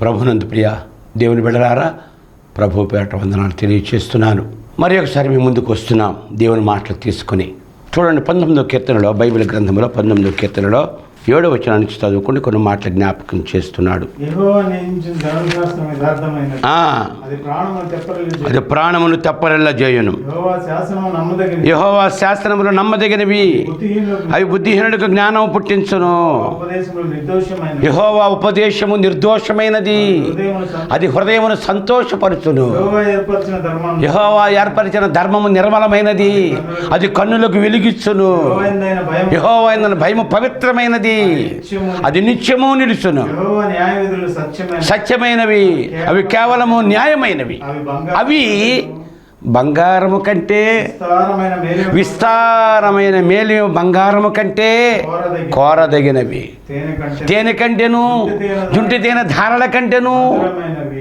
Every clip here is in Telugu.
ప్రభునందు ప్రియ దేవుని బిడలారా ప్రభు పేట వందనాలు తెలియచేస్తున్నాను. మరి ఒకసారి మేము ముందుకు వస్తున్నాం దేవుని మాటలు తీసుకుని. చూడండి పంతొమ్మిదో కీర్తనలో బైబిల్ గ్రంథంలో పంతొమ్మిదో కీర్తనలో ఏడో వచ్చిన నుంచి చదువుకుని కొన్ని మాటలు జ్ఞాపకం చేస్తున్నాడు. అది ప్రాణమును తెప్పరెల్లా చేయును. యెహోవా శాస్త్రములు నమ్మదగినవి. అవి బుద్ధిహీనుడికి జ్ఞానం పుట్టించును. యహోవా ఉపదేశము నిర్దోషమైనది. అది హృదయమును సంతోషపరుచును. యెహోవా ఏర్పరిచిన ధర్మము నిర్మలమైనది. అది కన్నులకు వెలిగిచ్చును. యహోవా భయము పవిత్రమైనది. అది నిత్యము నిలుచును సత్యమైనవి. అవి కేవలము న్యాయమైనవి. అవి బంగారు అవి బంగారము కంటే విస్తారమైన మేలు బంగారము కంటే కోరదగిన కోరదగినవి. తేనె కంటే తేనె కంటెను జుంటి తేనె ధారల కంటెను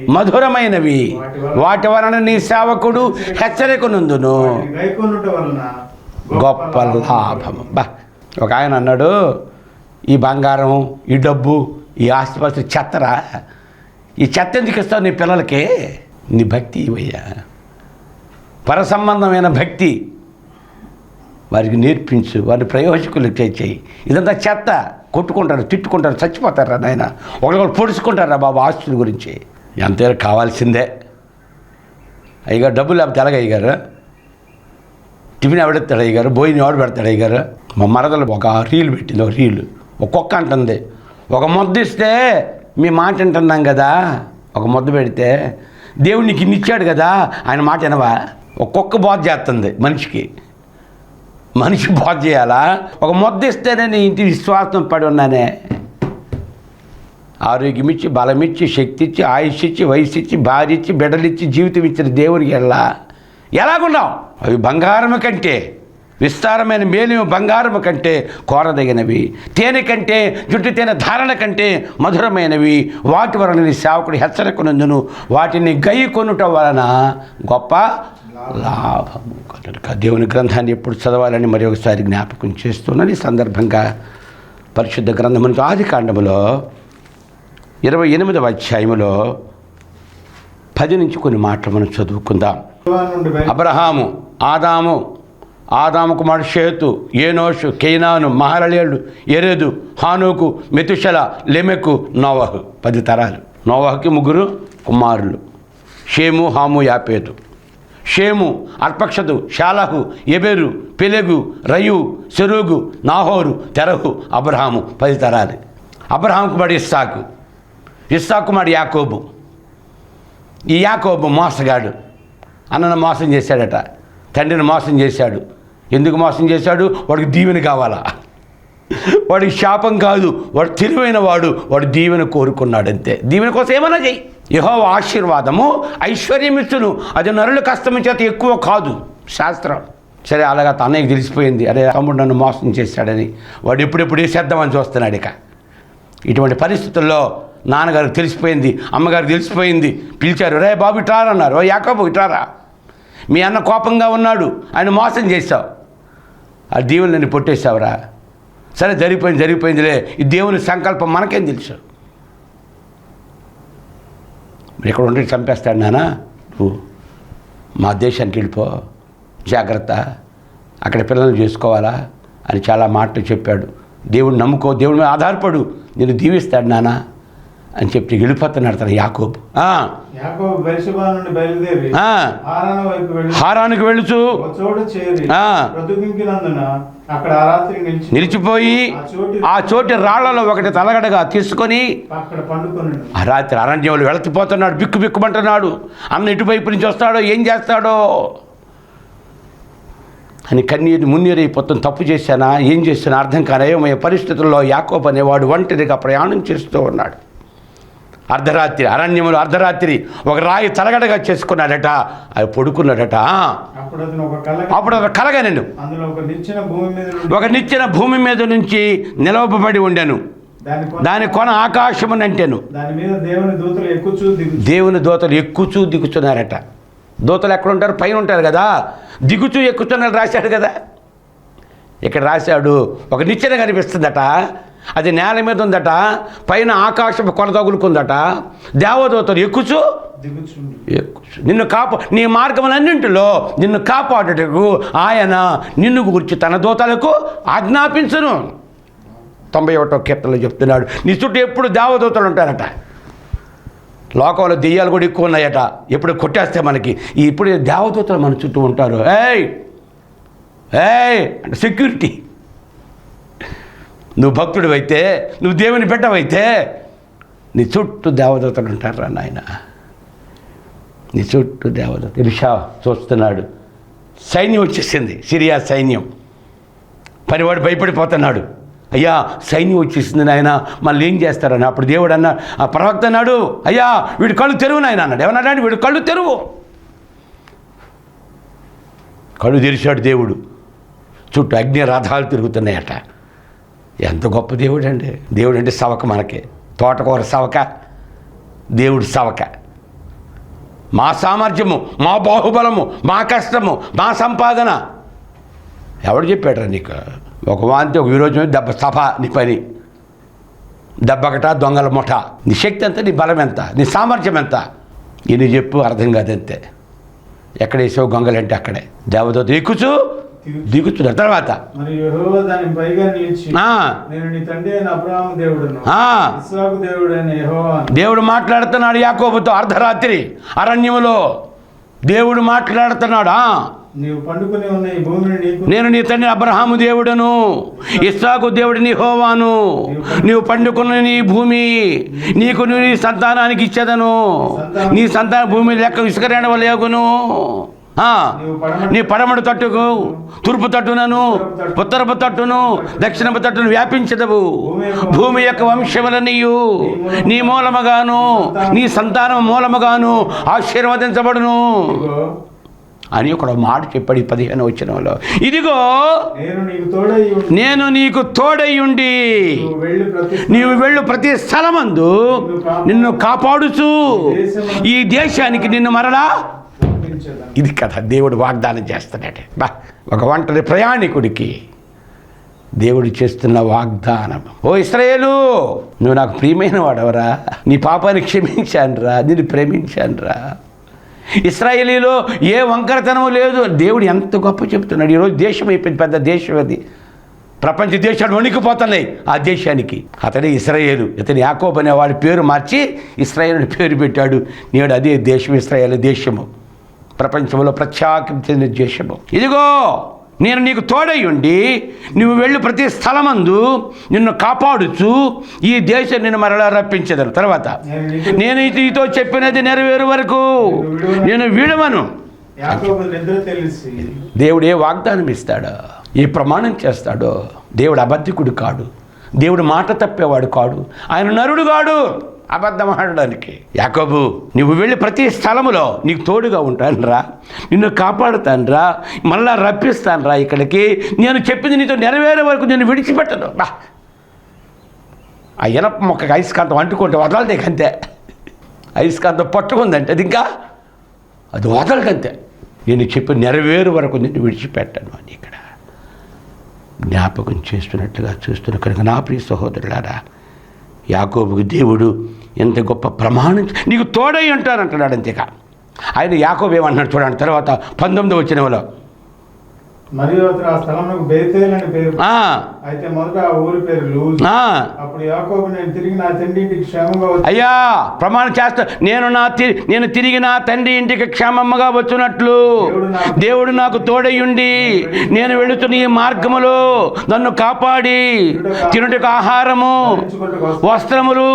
మధురమైనవి. వాటి వలన నీ సేవకుడు హెచ్చరికనుందును. గొప్ప లాభము. బా ఒక ఆయన అన్నాడు ఈ బంగారం ఈ డబ్బు ఈ ఆస్తిపాస్తి చెత్తరా? ఈ చెత్త ఎందుకు ఇస్తావు నీ పిల్లలకి? నీ భక్తి ఇవయ్యా పరసంబంధమైన భక్తి. వారికి నేర్పించు వారి ప్రయోజకులు చేయి ఇదంతా చెత్త. కొట్టుకుంటారు తిట్టుకుంటారు చచ్చిపోతారా నాయన? ఒకరికొకరు పొడుచుకుంటారా బాబు ఆస్తుల గురించి? ఎంతైనా కావాల్సిందే. అయ్యగారు డబ్బులు లేకపోతే ఎలాగ అయ్యగారు? టిఫిన్ ఎవడెత్తాడు అయ్యగారు? బోయిని ఎవడు పెడతాడు అయ్యగారు? మా మరదలు ఒక రీల్ పెట్టింది ఒక రీలు. ఒక కుక్క అంటుంది. ఒక ముద్ద ఇస్తే మీ మాట వింటున్నాం కదా? ఒక ముద్ద పెడితే దేవుడు నీకు ఇన్ని ఇచ్చాడు కదా? ఆయన మాట వినవా? ఒక కుక్క బోధ చేస్తుంది మనిషికి. మనిషి బోధ చేయాలా? ఒక ముద్ద ఇస్తేనే నీ ఇంటి విశ్వాసం పడి ఉన్నానే. ఆరోగ్యం ఇచ్చి బలం ఇచ్చి శక్తి ఇచ్చి ఆయుష్ ఇచ్చి వయసు ఇచ్చి భార్య ఇచ్చి బిడ్డలిచ్చి జీవితం ఇచ్చిన దేవునికి ఎలా ఎలాగున్నావు? అవి బంగారము కంటే. విస్తారమైన మేలు బంగారము కంటే కోరదగినవి. తేనె కంటే జుట్టు తేనె ధారణ కంటే మధురమైనవి. వాటి వలన సేవకుడు హెచ్చరికనందును వాటిని గై కొనుట వలన గొప్ప లాభము కనుక దేవుని గ్రంథాన్ని ఎప్పుడు చదవాలని మరి ఒకసారి జ్ఞాపకం చేస్తున్నాను ఈ సందర్భంగా పరిశుద్ధ గ్రంథం నుంచి ఆది కాండములో ఇరవై ఎనిమిదవ అధ్యాయములో పది నుంచి కొన్ని మాటలు మనం చదువుకుందాం. అబ్రహాము ఆదాము ఆదాము కుమారుడు షేతు ఏనోషు కేనాను మహాలలేడు ఎరేదు హానుకు మెతుషల లెమెకు నోవహు. పది తరాలు. నోవహుకి ముగ్గురు కుమారులు. షేము హాము యాపేదు షేము అర్పక్షదు షాలహు ఎబెరు పెలెగు రయు సెరుగు నాహోరు తెరహు అబ్రహాము. పది తరాలు. అబ్రహాం కుమారుడు ఇస్సాకు. ఇస్సాకు కుమారుడు యాకోబు. ఈ యాకోబు మోసగాడు. అన్నను మోసం చేశాడట. తండ్రిని మోసం చేశాడు. ఎందుకు మోసం చేశాడు? వాడికి దీవెన కావాలా? వాడికి శాపం కాదు. వాడు తెలివైన వాడు. వాడు దీవెన కోరుకున్నాడంతే దీవెన కోసం ఏమన్నా చేయి యహో ఆశీర్వాదము ఐశ్వర్యమిచ్చును. అది నరుల కష్టం చేత ఎక్కువ కాదు. శాస్త్రం. సరే అలాగా తనయ్యకి తెలిసిపోయింది. అరే తమ్ముడు నన్ను మోసం చేశాడని. వాడు ఎప్పుడెప్పుడు వేసేద్దామని చూస్తున్నాడు ఇక. ఇటువంటి పరిస్థితుల్లో నాన్నగారికి తెలిసిపోయింది అమ్మగారికి తెలిసిపోయింది. పిలిచారు రే బాబు ఇటారన్నారు ఓ యాకబు ఇట్లారా మీ అన్న కోపంగా ఉన్నాడు ఆయన మోసం చేశావు. ఆ దేవుని నన్ను పొట్టేశావురా. సరే జరిగిపోయింది జరిగిపోయిందిలే. ఈ దేవుని సంకల్పం మనకేం తెలుసు? ఇక్కడ ఉండి చంపేస్తాడు నాన్న నువ్వు మా దేశానికి వెళ్ళిపో. జాగ్రత్త. అక్కడ పిల్లల్ని చేసుకోవాలా? అని చాలా మాటలు చెప్పాడు. దేవుడు నమ్ముకో. దేవుడి మీద ఆధారపడు. నేను దీవిస్తాడు నానా. అని చెప్పి వెళ్ళిపోతున్నాడు తన యాకోబు. హారానికి వెళుచు నిలిచిపోయి ఆ చోటి రాళ్ళలో ఒకటి తలగడగా తీసుకొని ఆ రాత్రి అరణ్యంలో వెళతిపోతున్నాడు బిక్కు బిక్కుమంటున్నాడు. అన్న ఇటువైపు నుంచి వస్తాడో ఏం చేస్తాడో? అని కన్నీరు మున్నీరైపోతాం తప్పు చేశానా ఏం చేశానా అర్థం కాని అయోమయ పరిస్థితుల్లో యాకోబ్ అనేవాడు ఒంటరిగా ప్రయాణం చేస్తూ ఉన్నాడు. అర్ధరాత్రి అరణ్యములు అర్ధరాత్రి ఒక రాయి తలగడగా చేసుకున్నాడట అది పడుకున్నాడట. అప్పుడు ఒక కలగా నేను ఒక నిచ్చిన భూమి మీద నుంచి నిలవబడి ఉండెను. దాని కొన- ఆకాశమునంటెను. దాని మీద దేవుని దూతలు ఎక్కుచూ దిగు దేవుని దోతలు ఎక్కుచూ దిగుతున్నారట దోతలు ఎక్కడ ఉంటారు? పైన ఉంటారు కదా. దిగుచూ ఎక్కుతున్నారు రాశాడు కదా. ఇక్కడ రాశాడు ఒక నిచ్చెన కనిపిస్తుందట. అది నేల మీద ఉందట పైన ఆకాశపు కొన తగులుకుందట దేవదూతలు ఎక్కుచు? నిన్ను కాపా నీ మార్గములన్నింటిలో నిన్ను కాపాడుటకు ఆయన నిన్ను గురించి తన దూతలకు ఆజ్ఞాపించును. తొంభై ఒకటో కీర్తనలో చెప్తున్నాడు. నీ చుట్టూ ఎప్పుడు దేవదూతలు ఉంటారట? లోకంలో దెయ్యాలు కూడా ఎక్కువ ఉన్నాయట. ఎప్పుడు కొట్టేస్తే మనకి. ఇప్పుడు దేవదూతలు మన చుట్టూ ఉంటారు. ఏయ్! ఏయ్! అంటే సెక్యూరిటీ నువ్వు భక్తుడు అయితే నువ్వు దేవుని బిడ్డవైతే నీ చుట్టూ దేవదూతలు ఉంటారా నాయన. నీ చుట్టూ దేవదూత ఇషా చూస్తున్నాడు. సైన్యం వచ్చేసింది. సిరియా సైన్యం. పనివాడు భయపడిపోతున్నాడు. అయ్యా సైన్యం వచ్చేసింది నాయన. మళ్ళీ ఏం చేస్తారని అప్పుడు దేవుడు అన్న ఆ ప్రవక్త అన్నాడు అయ్యా వీడు కళ్ళు తెరువు నాయన అన్నాడు. ఏమన్నాడు వీడు కళ్ళు తెరువు. కళ్ళు తెరిచాడు దేవుడు. చుట్టూ అగ్ని రథాలు తిరుగుతున్నాయట. ఎంత గొప్ప దేవుడు అండి దేవుడు అంటే సవక మనకి. తోటకూర సవక దేవుడు సవక. మా సామర్థ్యము మా బాహుబలము మా కష్టము మా సంపాదన. ఎవడు చెప్పాడు నీకు? ఒక వాంతి ఒక విరోచనం దెబ్బ సభ నీ పని. దెబ్బకట దొంగల ముఠ. నీ శక్తి ఎంత నీ బలం ఎంత నీ సామర్థ్యం ఎంత? ఇది చెప్పు అర్థం కాదంతే. ఎక్కడ వేసావు గొంగలంటే అక్కడే. దేవదూత ఎక్కుచు దిగుతున్నారు. తర్వాత. దేవుడు మాట్లాడుతున్నాడు యాకోబుతో అర్ధరాత్రి అరణ్యములో. దేవుడు మాట్లాడుతున్నాడు ఆ, నీవు పండుకుని ఉన్న ఈ భూమిని నీకు నేను నీ తండ్రి అబ్రహాము దేవుడను ఇస్సాకు దేవుడిని హోవాను నీవు పండుకున్న నీ భూమి నీకు నీ సంతానానికి ఇచ్చేదను. నీ సంతాన భూమి లెక్క ఇసుకరేణ నీవు పడమటి నీ పడమడు తట్టుకు తూర్పు తట్టునను ఉత్తరపు తట్టును దక్షిణపు తట్టును వ్యాపించదవు. భూమి యొక్క వంశములనియు నీ మూలముగాను నీ సంతానం మూలముగాను ఆశీర్వదించబడును. అని ఒక మాట చెప్పాడు ఈ పదిహేను వచ్చినంలో ఇదిగో నేను నీకు తోడై ఉండి తోడయ్యుండి వెళ్ళి ప్రతి నీవు వెళ్ళు ప్రతి స్థలమందు నిన్ను కాపాడుచు. ఈ దేశానికి నిన్ను మరలా ఇది కథ. దేవుడు వాగ్దానం చేస్తున్నాడు. బా ఒక ఒంటరి ప్రయాణికుడికి దేవుడు చేస్తున్న వాగ్దానం. ఓ ఇస్రాయేలు నువ్వు నాకు ప్రియమైన వాడవరా? నీ పాపాన్ని క్షమించానురా నిన్ను ప్రేమించానురా. ఇస్రాయేలీలో ఏ వంకరతనము లేదు. దేవుడు ఎంత గొప్ప చెప్తున్నాడు. ఈరోజు దేశం అయిపోయింది పెద్ద దేశం అది. ప్రపంచ దేశాలు వణికిపోతున్నాయి ఆ దేశానికి. అతడే ఇస్రాయేలు. ఇతని యాకోబ్ అనే వాడి పేరు మార్చి ఇస్రాయేల్ అని పేరు పెట్టాడు. నేడు అదే దేశం ఇస్రాయేల్ దేశము. ప్రపంచంలో ప్రఖ్యాతి చెందిన దేశము ఇదిగో నేను నీకు తోడై ఉండి నువ్వు వెళ్ళి ప్రతి స్థలమందు నిన్ను కాపాడుచు ఈ దేశం నిన్ను మరలా రప్పించదను. తర్వాత నేను నీకు నీతో చెప్పినది నెరవేరు వరకు. నేను విడవను. దేవుడు ఏ వాగ్దానం ఇస్తాడో. ఏ ప్రమాణం చేస్తాడో దేవుడు అబద్ధికుడు కాడు. దేవుడు మాట తప్పేవాడు కాడు. ఆయన నరుడు కాడు. అబద్ధం ఆడడానికి యాకోబు నువ్వు వెళ్ళి ప్రతి స్థలములో నీకు తోడుగా ఉంటానురా. నిన్ను కాపాడుతానురా. మళ్ళా రప్పిస్తానురా ఇక్కడికి. నేను చెప్పింది నీతో నెరవేరే వరకు నేను విడిచిపెట్టను. బా. ఆ ఇనప మొక్కకి అయస్కాంతం అంటుకుంటే వదలదే అంతే అయస్కాంతం పట్టుకుందంటే అది ఇంకా అది వదలకంతే. నేను చెప్పి నెరవేరు వరకు నిన్ను విడిచిపెట్టాను అని ఇక్కడ జ్ఞాపకం చేస్తున్నట్లుగా చూస్తున్న కనుక నా ప్రియ సహోదరులారా యాకోబుకి దేవుడు ఎంత గొప్ప ప్రమాణం నీకు తోడై ఉంటానంటున్నాడు అంతేకా ఆయన యాకోబు ఏమంటున్నాడు చూడండి తర్వాత పంతొమ్మిది వచ్చినవలో మరియు అతను ఆ స్థలమునకు బేతేల్ అని పేరు ఆ, అయితే మొదట ఆ ఊరి పేరు లూజ్. ఆ, అప్పుడు యాకోబు నేను తిరిగి నా తండ్రి ఇంటికి క్షేమంగా వచ్చి అయ్యా ప్రమాణం చేస్తా. నేను నా నేను తిరిగి నా తండ్రి ఇంటికి క్షేమమ్మగా వచ్చినట్లు. దేవుడు నాకు తోడయ్యుండి నేను వెళుతున్న ఈ మార్గములో నన్ను కాపాడి. తినుటకు ఆహారము వస్త్రములు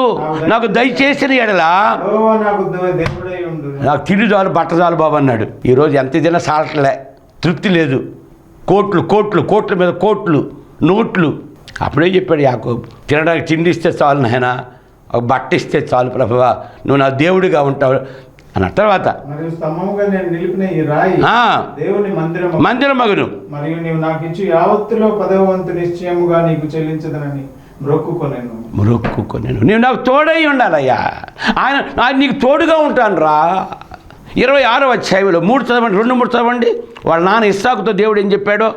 నాకు దయచేసిన ఎడలా నాకు తిండి చాలు బట్ట చాలు బాబు అన్నాడు. ఈరోజు ఎంత తిన్నా సాలట్లే. తృప్తి లేదు. కోట్లు కోట్లు కోట్ల మీద కోట్లు నోట్లు. అప్పుడే చెప్పాడు యాకోబు తినడానికి తిండి ఇస్తే చాలు నాయన ఒక బట్ట ఇస్తే చాలు ప్రభువా నువ్వు నా దేవుడిగా ఉంటావు అన్న తర్వాత. మందిర మగును. మరియు నీవు నాకు తోడై ఉండాలయ్యా. ఆయన ఆయన నీకు తోడుగా ఉంటాను రా ఇరవై ఆరో అధ్యాయంలో మూడు చదవండి రెండు మూడు చదవండి. వాళ్ళ నాన్న ఇస్సాకుతో దేవుడు ఏం చెప్పాడో?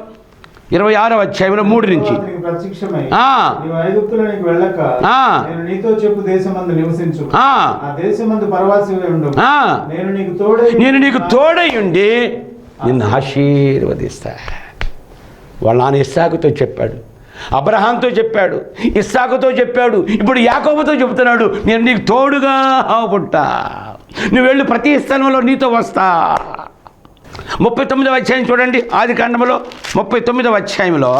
ఇరవై ఆరో అధ్యాయంలో మూడు నుంచి. నేను నీకు తోడై ఉండి నిన్ను ఆశీర్వదిస్తా. వాళ్ళ నాన్న ఇస్సాకుతో చెప్పాడు. అబ్రహాంతో చెప్పాడు ఇస్సాకుతో చెప్పాడు ఇప్పుడు యాకోబతో చెబుతున్నాడు నేను నీకు తోడుగా ఉంటా. నువ్వు వెళ్ళి ప్రతి స్థలంలో నీతో వస్తా. ముప్పై తొమ్మిదవ అధ్యాయం చూడండి ఆది కాండంలో ముప్పై తొమ్మిదవ అధ్యాయంలో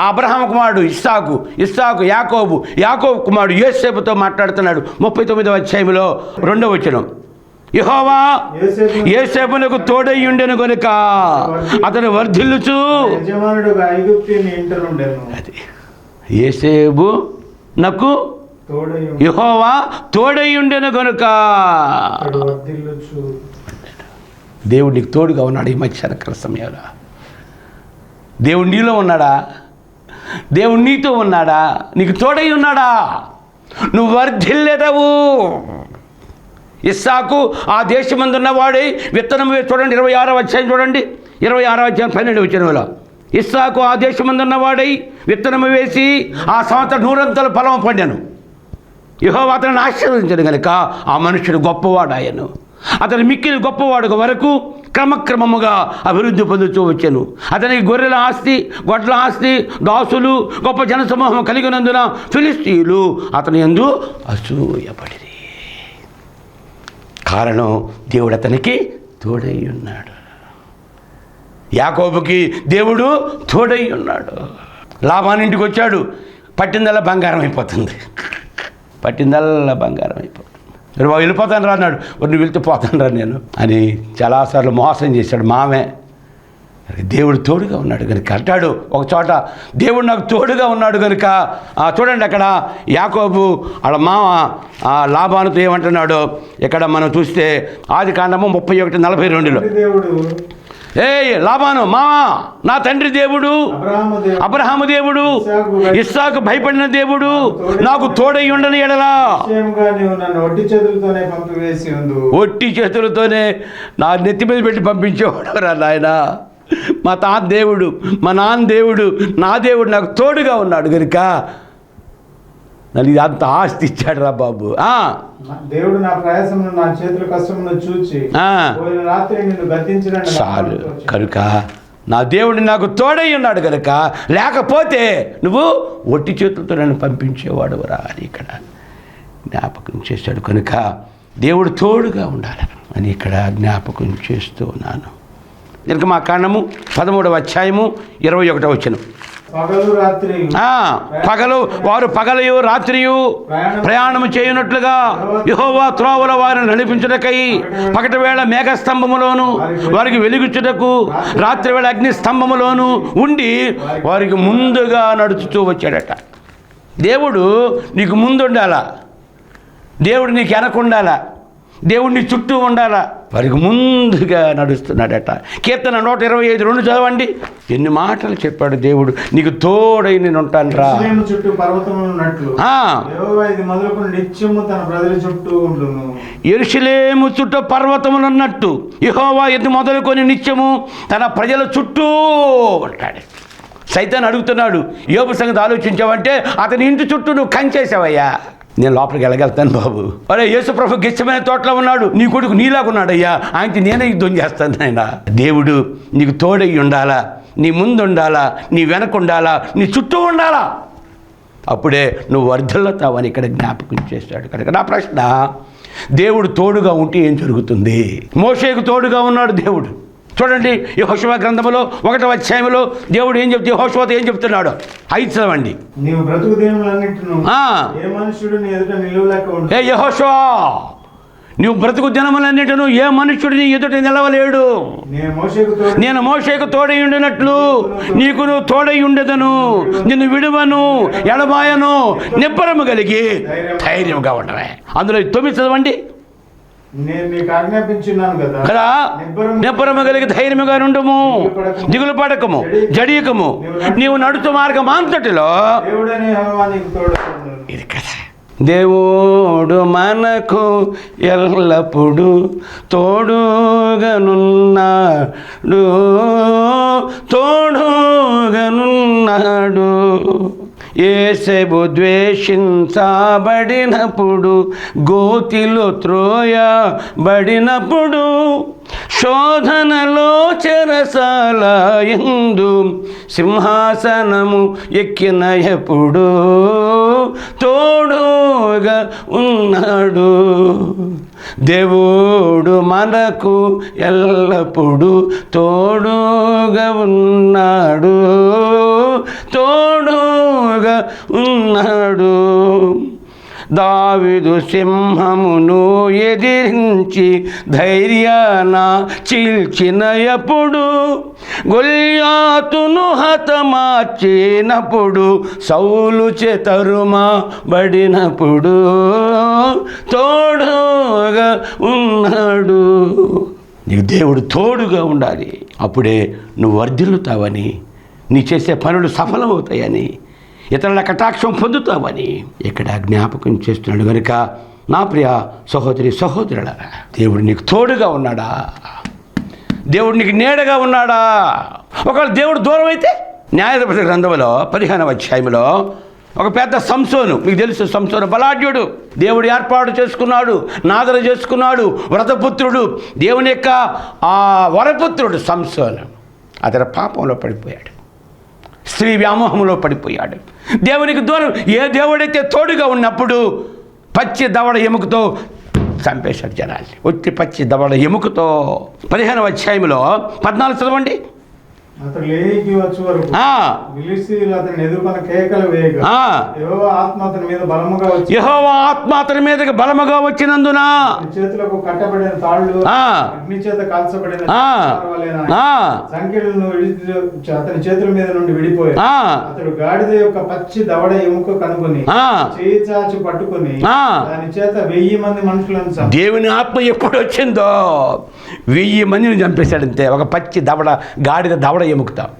ఆ అబ్రహాం కుమారుడు ఇస్సాకు ఇస్సాకు యాకోబు యాకోబు కుమారుడు యోసేపుతో మాట్లాడుతున్నాడు ముప్పై తొమ్మిదవ అధ్యాయంలో రెండవ వచనం. యెహోవా ఏసేపునకు తోడై ఉండెను గనుక అతను వర్ధిల్లుచు. అది ఏసేబు నాకు. యెహోవా తోడై ఉండెను గనుక. దేవుడు నీకు తోడుగా ఉన్నాడు ఈ మధ్యాహ్నకాల సమయంలో. దేవుడు నీలో ఉన్నాడా? దేవుడు నీతో ఉన్నాడా? నీకు తోడై ఉన్నాడా? నువ్వు వర్ధిల్లెదవు. ఇస్సాకు ఆ దేశమందున్నవాడి విత్తనం చూడండి ఇరవై ఆరో అధ్యాయం చూడండి. ఇరవై ఆరో అధ్యాయం పన్నెండు వచ్చినలో ఇస్సాకు ఆ దేశమందున్నవాడై విత్తనము వేసి ఆ సంవత్సరం నూరంతల ఫలం పండాను యహో అతను ఆశీర్వదించడు కనుక ఆ మనుషుడు గొప్పవాడాయను. అతను మిక్కిలి గొప్పవాడు వరకు క్రమక్రమముగా అభివృద్ధి పొందుతూ వచ్చాను. అతనికి గొర్రెల ఆస్తి గొడ్ల ఆస్తి దాసులు గొప్ప జనసమూహం కలిగినందున ఫిలిస్తీయులు అతని ఎందు అసూయపడి కారణం దేవుడు అతనికి తోడై ఉన్నాడు. యాకోబుకి దేవుడు తోడై ఉన్నాడు. లాభానింటికి వచ్చాడు. పట్టిందల్లా బంగారం అయిపోతుంది. పట్టిందల్లా బంగారం అయిపోతుంది. వెళ్ళిపోతాను రా అన్నాడు. నువ్వు వెళ్తే పోతాను రా నేను అని చాలాసార్లు మోసం చేశాడు మామే. దేవుడు తోడుగా ఉన్నాడు కనుక అంటాడు ఒక చోట దేవుడు నాకు తోడుగా ఉన్నాడు కనుక ఆ, చూడండి అక్కడ యాకోబు వాళ్ళ మామ ఆ లాభాలతో ఏమంటున్నాడు? ఇక్కడ మనం చూస్తే ఆది కాండము ముప్పై ఒకటి నలభై రెండులో. ఏ లాభాను మామా నా తండ్రి దేవుడు అబ్రహాము దేవుడు. ఇస్సాకు భయపడిన దేవుడు నాకు తోడై ఉండని ఎడలా. ఒట్టి చేతులతోనే నా నెత్తి మీద పెట్టి పంపించేవాడు రా నాయన. మా తాత దేవుడు మా నాన్న దేవుడు నా దేవుడు నాకు తోడుగా ఉన్నాడు కనుక నన్ను ఇది అంత ఆస్తి ఇచ్చాడు రా బాబు. ఆ, దేవుడు నా ప్రయాసమును నా చేతుల కష్టమును చూచి రాత్రి నిన్ను చాలు కనుక నా దేవుడు నాకు తోడై ఉన్నాడు కనుక లేకపోతే నువ్వు ఒట్టి చేతులతో నన్ను పంపించేవాడు రా అని ఇక్కడ జ్ఞాపకం చేశాడు. కనుక దేవుడు తోడుగా ఉండాలి అని ఇక్కడ జ్ఞాపకం చేస్తూ ఉన్నాను. కనుక మా కాండము పదమూడవ అధ్యాయము ఇరవై ఒకటో వచ్చను పగలు వారు పగలయు రాత్రియు ప్రయాణము చేయనట్లుగా యహోవా త్రోవల వారిని నడిపించుటకై పగటి వేళ మేఘస్తంభములోను వారికి వెలుగుచుటకు రాత్రి వేళ అగ్ని స్తంభములోను ఉండి వారికి ముందుగా నడుచుతూ వచ్చాడట. దేవుడు నీకు ముందు ఉండాలా దేవుడు నీకు వెనక నీ చుట్టూ ఉండాలా? వారికి ముందుగా నడుస్తున్నాడట. కీర్తన నూట ఇరవై ఐదు రెండు చదవండి. ఎన్ని మాటలు చెప్పాడు దేవుడు? నీకు తోడై నేను ఉంటాను రా. యెరూషలేము చుట్టూ పర్వతములు ఉన్నట్లు. ఆ, యెహోవా ఇది మొదలుకొని నిత్యము తన ప్రజల చుట్టూ ఉండును. ఎరుషలేము చుట్టూ పర్వతములు అన్నట్టు యెహోవా ఇది మొదలుకొని నిత్యము తన ప్రజల చుట్టూ ఉంటాడు. సైతాన్ అడుగుతున్నాడు యోపు సంగతి ఆలోచించావంటే అతని ఇంటి చుట్టూ నువ్వు కంచేసావయ్యా నేను లోపలికి వెళ్ళగలుగుతాను బాబు. అరే యేసు ప్రభు గిచ్చమైన తోటలో ఉన్నాడు. నీ కొడుకు నీలాగా ఉన్నాడయ్యా. ఆయనకి నేనే యుద్ధం చేస్తాను ఆయన దేవుడు నీకు తోడై ఉండాలా? నీ ముందు ఉండాలా? నీ వెనక ఉండాలా? నీ చుట్టూ ఉండాలా? అప్పుడే నువ్వు వర్ధలతావని ఇక్కడ జ్ఞాపకం చేశాడు. కనుక నా ప్రశ్న దేవుడు తోడుగా ఉంటే ఏం జరుగుతుంది? మోషేకు తోడుగా ఉన్నాడు దేవుడు. చూడండి ఈ హోషవ గ్రంథంలో ఒకటో అధ్యాయంలో దేవుడు ఏం చెప్తే హోషవత ఏం చెప్తున్నాడు? ఐదు చదవండి ఏ యహోషవా నువ్వు బ్రతుకు దినములన్నిటిను ఏ మనుష్యుడిని ఎదుట నిలవలేడు. నేను మోషేకు తోడు ఉండినట్లు నీకు నువ్వు తోడై ఉండేదను నిన్ను విడువను ఎడబాయను నిబ్బరము కలిగి ధైర్యంగా ఉండవే. అందులో తొమ్మిది చదవండి. కదా. నిబ్బరము కలిగి ధైర్యముగా నుండుము దిగులు పడకము జడియకము నీవు నడుచు మార్గం అంతటిలో. ఇది కదా దేవుడు మనకు ఎల్లప్పుడూ తోడుగనున్నాడు. తోడుగనున్నాడు. ఏసెబు ద్వేషించబడినప్పుడు గోతిలో త్రోయబడినప్పుడు శోధనలో చెరసాల ఎందు సింహాసనము ఎక్కిన ఎప్పుడు తోడుగా ఉన్నాడు. దేవుడు మనకు ఎల్లప్పుడూ తోడుగా ఉన్నాడు. తోడుగా ఉన్నాడు. దావిదు సింహమును ఎదిరించి ధైర్యాన చీల్చిన ఎప్పుడు గొల్యాతును హతమార్చినప్పుడు సౌలు చెతరుమా బడినప్పుడు తోడుగా ఉన్నాడు. నీకు దేవుడు తోడుగా ఉండాలి. అప్పుడే నువ్వు వర్ధిల్లుతావని నీ చేసే పనులు సఫలమవుతాయని ఇతరుల కటాక్షం పొందుతామని ఇక్కడ జ్ఞాపకం చేస్తున్నాడు కనుక నా ప్రియ సహోదరి సహోదరులరా దేవుడు నీకు తోడుగా ఉన్నాడా? దేవుడు నీకు నీడగా ఉన్నాడా? ఒకవేళ దేవుడు దూరం అయితే న్యాయాధిపతి గ్రంథంలో పదిహేనవ అధ్యాయంలో ఒక పెద్ద సంసోను మీకు తెలుసు సంసోను బలాఢ్యుడు దేవుడు ఏర్పాటు చేసుకున్నాడు నాదర చేసుకున్నాడు వ్రతపుత్రుడు దేవుని యొక్క ఆ వరపుత్రుడు సంసోను. అతని పాపంలో పడిపోయాడు. స్త్రీ వ్యామోహంలో పడిపోయాడు. దేవునికి దూరం. ఏ దేవుడైతే తోడుగా ఉన్నప్పుడు పచ్చి దవడ ఎముకతో చంపేశాడు జనాల్ని. ఒట్టి పచ్చి దవడ ఎముకతో పదిహేనవ అధ్యాయంలో పద్నాలుగు చదవండి. యెహోవా ఆత్మ అతని మీద బలముగా మీదకి వచ్చినందున చేతులకు కట్టబడిన తాళ్ళు. అగ్ని చేత కాల్చబడిన. సంఖ్యలను అతని చేతుల మీద నుండి విడిపోయాయి ఆ, అతడు గాడిద యొక్క పచ్చి దవడ ఎముక కనుగొని. చేయి చాచి పట్టుకుని. దాని చేత వెయ్యి మంది మనుషులను దేవుని ఆత్మ ఎప్పుడు వచ్చిందో వెయ్యి మందిని చంపేశాడంతే ఒక పచ్చి దవడ గాడిద దవడ ఎముకుతా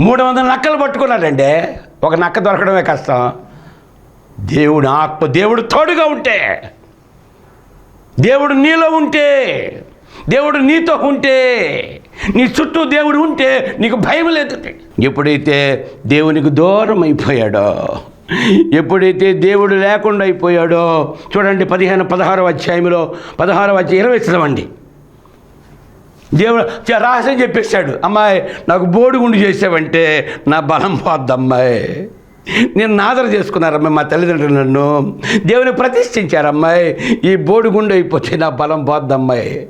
మూడు వందల నక్కలు పట్టుకున్నాడండి ఒక నక్క దొరకడమే కష్టం. దేవుడు ఆత్మ దేవుడు తోడుగా ఉంటే దేవుడు నీలో ఉంటే దేవుడు నీతో ఉంటే నీ చుట్టూ దేవుడు ఉంటే నీకు భయం లేదు. ఎప్పుడైతే దేవునికి దూరం అయిపోయాడో ఎప్పుడైతే దేవుడు లేకుండా అయిపోయాడో చూడండి పదిహేను పదహారవ అధ్యాయంలో పదహారవ అధ్యాయం ఇరవై చదవండి. దేవుడు రహస్యం చెప్పేశాడు. అమ్మాయి నాకు బోడిగుండు చేసావంటే నా బలం పోద్ది అమ్మాయి నేను నాదర చేసుకున్నారమ్మాయి మా తల్లిదండ్రులు నన్ను. దేవుని ప్రతిష్ఠించారు అమ్మాయి. ఈ బోడిగుండు అయిపోతే నా బలం పోద్ది అమ్మాయి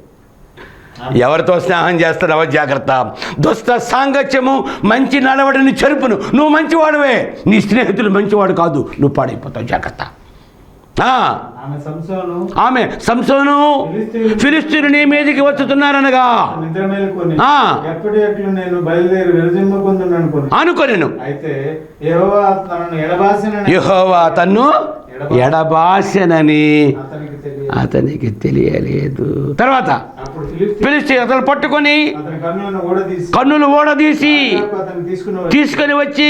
ఎవరితో స్నేహం చేస్తున్నావో జాగ్రత్త. దుస్త సాంగత్యము మంచి నడవడిని చెరుపును. నువ్వు మంచివాడువే. నీ స్నేహితులు మంచివాడు కాదు. నువ్వు పాడైపోతావు. జాగ్రత్త. ఆమె సంసోను ఫిలిస్తీను నీ మీదకి వచ్చుతున్నారనగా అనుకుని. యెహోవా తనను ఎడబాసెనని. అతనికి తెలియలేదు. తర్వాత. అతను పట్టుకొని కన్నులు ఓడదీసి తీసుకుని వచ్చి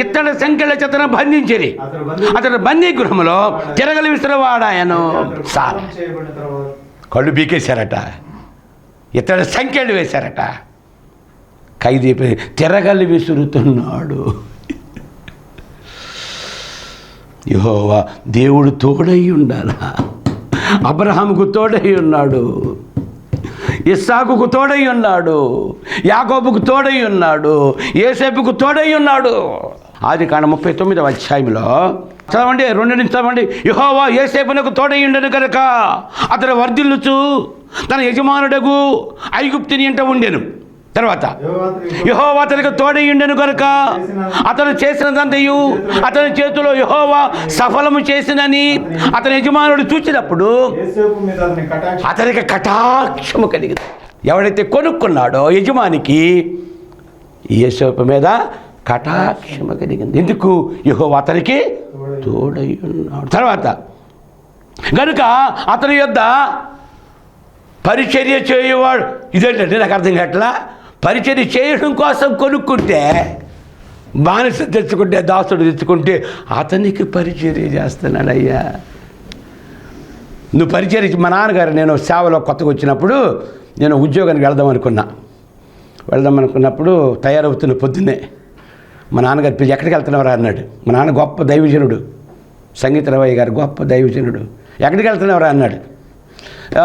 ఇత్తడి సంఖ్యల చేతను బంధించిరి. అతడు బందీ గృహంలో తిరగలి విసిరవాడాయను సార్. కళ్ళు బీకేశారట. ఇతడు సంఖ్యలు వేశారట. ఖైదీ తిరగలి విసురుతున్నాడు. యహోవా దేవుడు తోడై ఉండాలా? అబ్రహాముకు తోడై ఉన్నాడు. ఇస్సాకుకు తోడై ఉన్నాడు యాకోబుకు తోడై ఉన్నాడు ఏసేపుకు తోడై ఉన్నాడు. ఆది కాండ ముప్పై తొమ్మిదవ అధ్యాయంలో చదవండి రెండు నుంచి చదవండి. యహోవా ఏసేపునకు తోడై ఉండను కనుక అతను వర్ధిల్లుచు తన యజమానుడకు ఐగుప్తిని ఎంట ఉండెను. తర్వాత అతనికి యహోవా అతనికి తోడై కనుక అతను చేసినదంతయు అతని చేతిలో యహోవా సఫలము చేసినని అతని యజమానుడు చూసినప్పుడు అతనికి కటాక్షము కలిగింది. ఎవడైతే కొనుక్కున్నాడో యజమానికి యేసోపు మీద కటాక్షము కలిగింది. ఎందుకు? యహో అతనికి తోడయ్యున్నాడు తర్వాత కనుక అతని యొద్ద పరిచర్య చేయవాడు. ఇదేంటంటే నాకు అర్థం కావట్లా? పరిచయం చేయడం కోసం కొనుక్కుంటే బానిస తెచ్చుకుంటే దాసుడు తెచ్చుకుంటే అతనికి పరిచర్య చేస్తున్నాడయ్యా నువ్వు పరిచర్య మా నాన్నగారు నేను సేవలో కొత్తగా వచ్చినప్పుడు నేను ఉద్యోగానికి వెళ్దాం అనుకున్నా. వెళ్దాం అనుకున్నప్పుడు తయారవుతున్న పొద్దున్నే మా నాన్నగారు పిలిచి ఎక్కడికి వెళ్తున్నావరా? అన్నాడు. మా నాన్న గొప్ప దైవజనుడు. సంగీత రవయ్య గారు గొప్ప దైవజనుడు. ఎక్కడికి వెళ్తున్నావరా? అన్నాడు.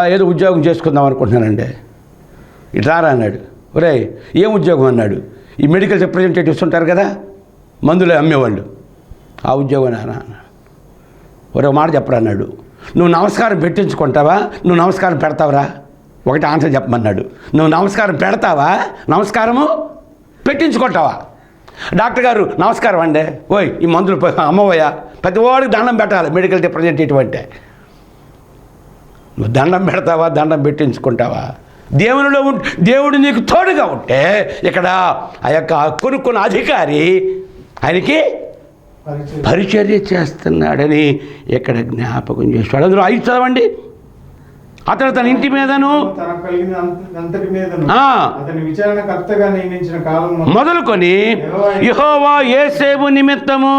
ఏదో ఉద్యోగం చేసుకుందాం అనుకుంటున్నానండి. ఇటు అన్నాడు. ఒరే ఏం ఉద్యోగం అన్నాడు? ఈ మెడికల్ రిప్రజెంటేటివ్స్ ఉంటారు కదా మందులు అమ్మేవాళ్ళు. ఆ ఉద్యోగం నానా ఒరే మాట చెప్పరా అన్నాడు. నువ్వు నమస్కారం పెట్టించుకుంటావా? నువ్వు నమస్కారం పెడతావురా? ఒకటి ఆన్సర్ చెప్పమన్నాడు. నువ్వు నమస్కారం పెడతావా? నమస్కారము పెట్టించుకుంటావా? డాక్టర్ గారు నమస్కారం అండి. ఓయ్ ఈ మందులు అమ్మవయ్యా. ప్రతి వాడికి దండం పెట్టాలి మెడికల్ రిప్రజెంటేటివ్ అంటే. నువ్వు దండం పెడతావా? దండం పెట్టించుకుంటావా? దేవునిలో దేవుడు నీకు తోడుగా ఉంటే ఇక్కడ ఆ యొక్క కొనుక్కున్న అధికారి ఆయనకి పరిచర్య చేస్తున్నాడని ఇక్కడ జ్ఞాపకం చేస్తాడు అందులో ఐదు చదవండి. అతడు తన ఇంటి మీదను మొదలుకొని యహోవా ఏసేబు నిమిత్తము.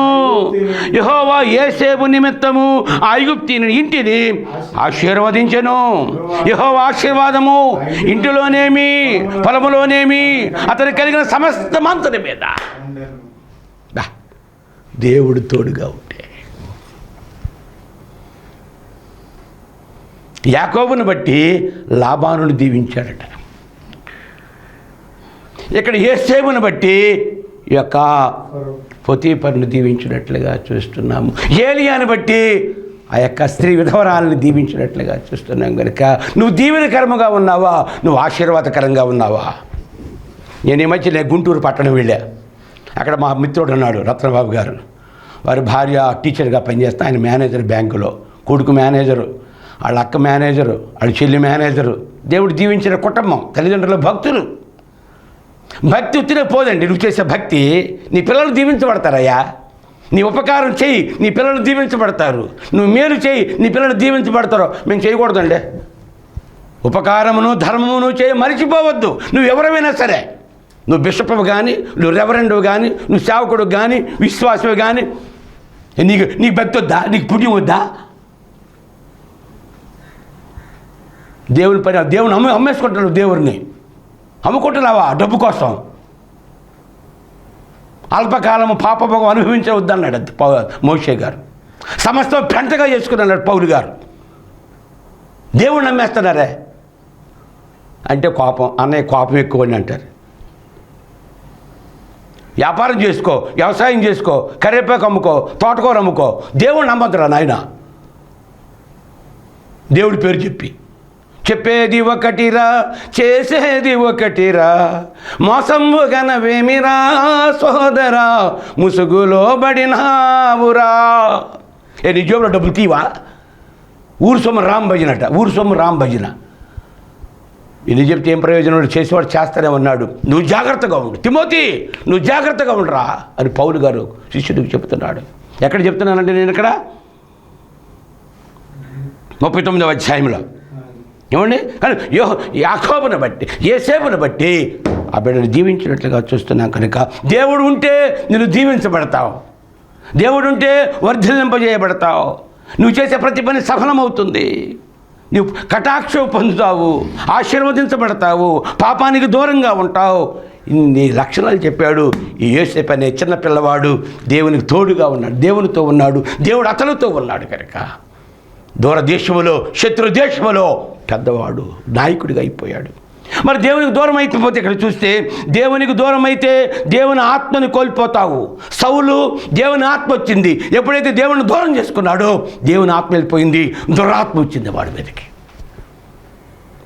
యహోవా ఏసేబు నిమిత్తము. ఆ ఐగుప్తిని ఇంటిని ఆశీర్వదించెను. యహోవా ఆశీర్వాదము. ఇంటిలోనేమి పొలములోనేమి అతని కలిగిన సమస్త మంతుని మీద. దేవుడు తోడుగా ఉంటే. యాకోబును బట్టి లాభానుని దీవించాడట. ఇక్కడ ఏసేబుని బట్టి ఈ యొక్క ఫరో. పొతీపరుని దీవించినట్లుగా చూస్తున్నాము. ఏలియాను బట్టి ఆ యొక్క స్త్రీ విధవరాలను దీవించినట్లుగా చూస్తున్నాం కనుక నువ్వు దీవెనకరముగా ఉన్నావా? నువ్వు ఆశీర్వాదకరంగా ఉన్నావా? నేను ఈ మధ్య నేను గుంటూరు పట్టణం వెళ్ళా. అక్కడ మా మిత్రుడు ఉన్నాడు రత్నబాబు గారు. వారి భార్య టీచర్గా పనిచేస్తా ఆయన మేనేజర్ బ్యాంకులో. కొడుకు మేనేజరు. వాళ్ళ అక్క మేనేజరు వాళ్ళ చెల్లి మేనేజరు దేవుడు దీవించిన కుటుంబం తల్లిదండ్రుల భక్తులు. భక్తి ఉత్తినే పోదండి నువ్వు చేసే భక్తి. నీ పిల్లలు దీవించబడతారయ్యా. నీ ఉపకారం చేయి నీ పిల్లలు దీవించబడతారు. నువ్వు మేలు చేయి నీ పిల్లలు దీవించబడతారు. మేము చేయకూడదండి. ఉపకారమును ధర్మమును చేయి మరిచిపోవద్దు. నువ్వు ఎవరైనా సరే. నువ్వు బిషప్ కానీ నువ్వు రెవరెండు కానీ నువ్వు సేవకుడు కానీ విశ్వాసవి కానీ నీకు నీకు భక్తి వద్దా? నీకు పుణ్యం వద్దా? దేవుని పని దేవుని అమ్మ అమ్మేసుకుంటున్నావు దేవుడిని. అమ్ముకుంటున్నావా? డబ్బు కోసం. అల్పకాలము పాపభోగం అనుభవించవద్దన్నాడు పౌ మోషే గారు. సమస్తం పెంటగా చేసుకున్నాడు పౌలు గారు. దేవుడు నమ్మేస్తున్నారే? అంటే కోపం అన్నయ్య కోపం ఎక్కువ అని అంటారు. వ్యాపారం చేసుకో వ్యవసాయం చేసుకో కరివేపాకు అమ్ముకో తోటకూర అమ్ముకో. దేవుడు నమ్మద్దురా నాయన? దేవుడి పేరు చెప్పి. చెప్పేది ఒకటిరా చేసేది ఒకటిరా. మోసంబు గనవేమిరా సోదరా ముసుగులో బడినావురా ఏ నిజంలో డబ్బులు తీవా? ఊరు సొమ్ము రామ్ భజనట ఊరు సొమ్ము రామ్ భజన. ఇది చెప్తే ఏం ప్రయోజనం? చేసేవాడు చేస్తానే ఉన్నాడు. నువ్వు జాగ్రత్తగా ఉండు. తిమోతి నువ్వు జాగ్రత్తగా ఉండరా అని పౌలు గారు శిష్యుడికి చెప్తున్నాడు. ఎక్కడ చెప్తున్నానంటే నేను ఇక్కడ? ముప్పై తొమ్మిదవ అధ్యాయంలో. ఏమండి? కానీ యో యాకోబును బట్టి ఏసేపును బట్టి ఆ బిడ్డను దీవించినట్లుగా చూస్తున్నాం కనుక దేవుడు ఉంటే నేను దీవించబడతావు. దేవుడు ఉంటే వర్ధిల్లింపజేయబడతావు. నువ్వు చేసే ప్రతి పని సఫలమవుతుంది. నువ్వు కటాక్షం పొందుతావు ఆశీర్వదించబడతావు పాపానికి దూరంగా ఉంటావు. ఇన్ని లక్షణాలు చెప్పాడు ఈ యోసేపు అనే చిన్న పిల్లవాడు. దేవునికి తోడుగా ఉన్నాడు దేవునితో ఉన్నాడు దేవుడు అతనితో ఉన్నాడు కనుక. దూరదేశములో శత్రుదేశములో శత్రు దేశములో పెద్దవాడు నాయకుడిగా అయిపోయాడు. మరి దేవునికి దూరం అయిపోతే ఇక్కడ చూస్తే దేవునికి దూరం అయితే దేవుని ఆత్మని కోల్పోతావు. సౌలు దేవుని ఆత్మ వచ్చింది. ఎప్పుడైతే దేవుని దూరం చేసుకున్నాడో దేవుని ఆత్మ వెళ్ళిపోయింది. దురాత్మ వచ్చింది వాడి మీదకి.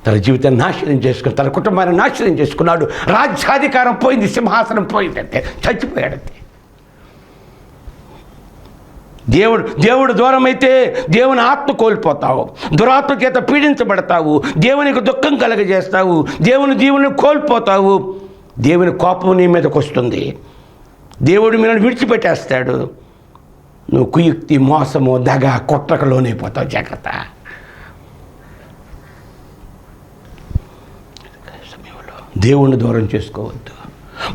తన జీవితాన్ని నాశనం చేసుకుని తన కుటుంబాన్ని నాశనం చేసుకున్నాడు. రాజ్యాధికారం పోయింది సింహాసనం పోయిందంటే చచ్చిపోయాడంతే. దేవుడు దేవుడు దూరమైతే దేవుని ఆత్మ కోల్పోతావు. దురాత్మ చేత పీడించబడతావు. దేవునికి దుఃఖం కలగజేస్తావు. దేవుని దీవుని కోల్పోతావు. దేవుని కోపం నీ మీదకి వస్తుంది. దేవుడు మిమ్మల్ని విడిచిపెట్టేస్తాడు. నువ్వు కుయుక్తి మోసము దగ కుట్రకలోనే పోతావు జాగ్రత్త. దేవుణ్ణి దూరం చేసుకోవద్దు.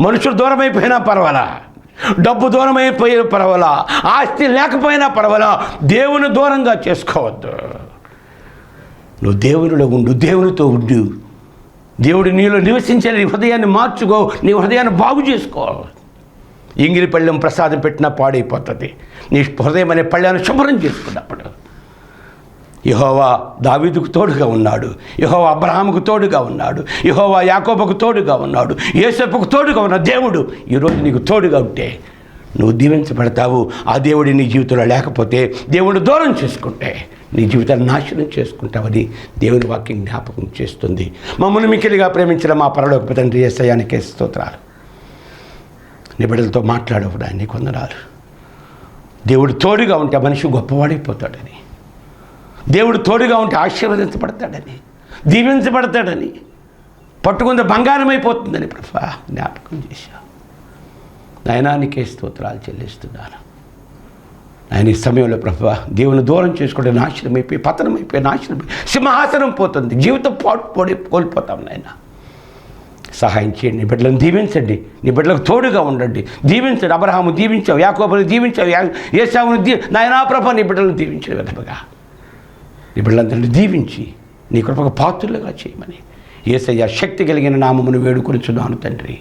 మనుషులు దూరం అయిపోయినా పర్వాలా? డబ్బు దూరమైపోయిన పర్వాలా ఆస్తి లేకపోయినా పర్వాలా దేవుని దూరంగా చేసుకోవద్దు. నువ్వు దేవునిలో ఉండు దేవునితో ఉండు. దేవుడు నీలో నివసించే నీ హృదయాన్ని మార్చుకో నీ హృదయాన్ని బాగు చేసుకో. ఇంగిలి పళ్ళెం ప్రసాదం పెట్టినా పాడైపోతుంది. నీ హృదయం అనే పళ్ళాన్ని శుభ్రం చేసుకున్నప్పుడు. యహోవా దావీదుకు తోడుగా ఉన్నాడు. యహోవా అబ్రహాముకు తోడుగా ఉన్నాడు. యహోవా యాకోబకు తోడుగా ఉన్నాడు. యేసప్పుకు తోడుగా ఉన్న దేవుడు ఈరోజు నీకు తోడుగా ఉంటే నువ్వు దీవించబడతావు. ఆ దేవుడి నీ జీవితంలో లేకపోతే దేవుడు దూరం చేసుకుంటే నీ జీవితాన్ని నాశనం చేసుకుంటావని దేవుని వాక్యం జ్ఞాపకం చేస్తుంది. మమ్మల్ని మిక్కిలిగా ప్రేమించిన మా పరలోక తండ్రి ఏసయానికే స్తోత్రాలు. నిబిడలతో మాట్లాడవు దాన్ని కొందనాలు దేవుడు తోడుగా ఉంటే మనిషి గొప్పవాడైపోతాడని. దేవుడు తోడుగా ఉంటే ఆశీర్వదించబడతాడని దీవించబడతాడని పట్టుకుంది బంగారం అయిపోతుందని ప్రభా జ్ఞాపకం చేశా నయనానికే స్తోత్రాలు చెల్లిస్తున్నాను. ఆయన ఈ సమయంలో ప్రభా దేవుని దూరం చేసుకుంటే నాశనం అయిపోయి పతనం అయిపోయి నాశనం అయిపోయి సింహాసనం పోతుంది. జీవితం పాటు పోడి కోల్పోతాం నాయన. సహాయం చేయండి. నీ బిడ్డలను దీవించండి. నీ బిడ్డలకు తోడుగా ఉండండి. దీవించండి. అబ్రహాము దీవించావు యాకోబుని దీవించావు యా- ఏసావుని దీ నాయనా ప్రభా నీ బిడ్డలను దీవించిన విధముగా నీ బిడ్డలందరినీ దీవించి నీ కృపకు పాత్రులుగా చేయమని. ఏసయ్య శక్తి కలిగిన నామమును వేడుకొనిచున్నాను తండ్రి.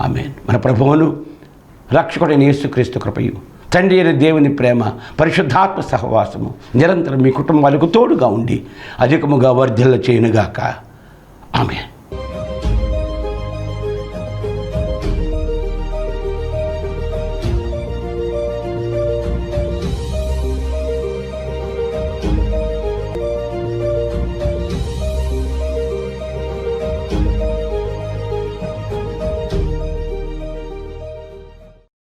ఆమె మన ప్రభువును రక్షకుడైన యేసుక్రీస్తు కృపయు తండ్రి అయిన దేవుని ప్రేమ పరిశుద్ధాత్మ సహవాసము నిరంతరం మీ కుటుంబాలకు తోడుగా ఉండి అధికముగా వర్ధిల్ల చేయనుగాక ఆమెన్.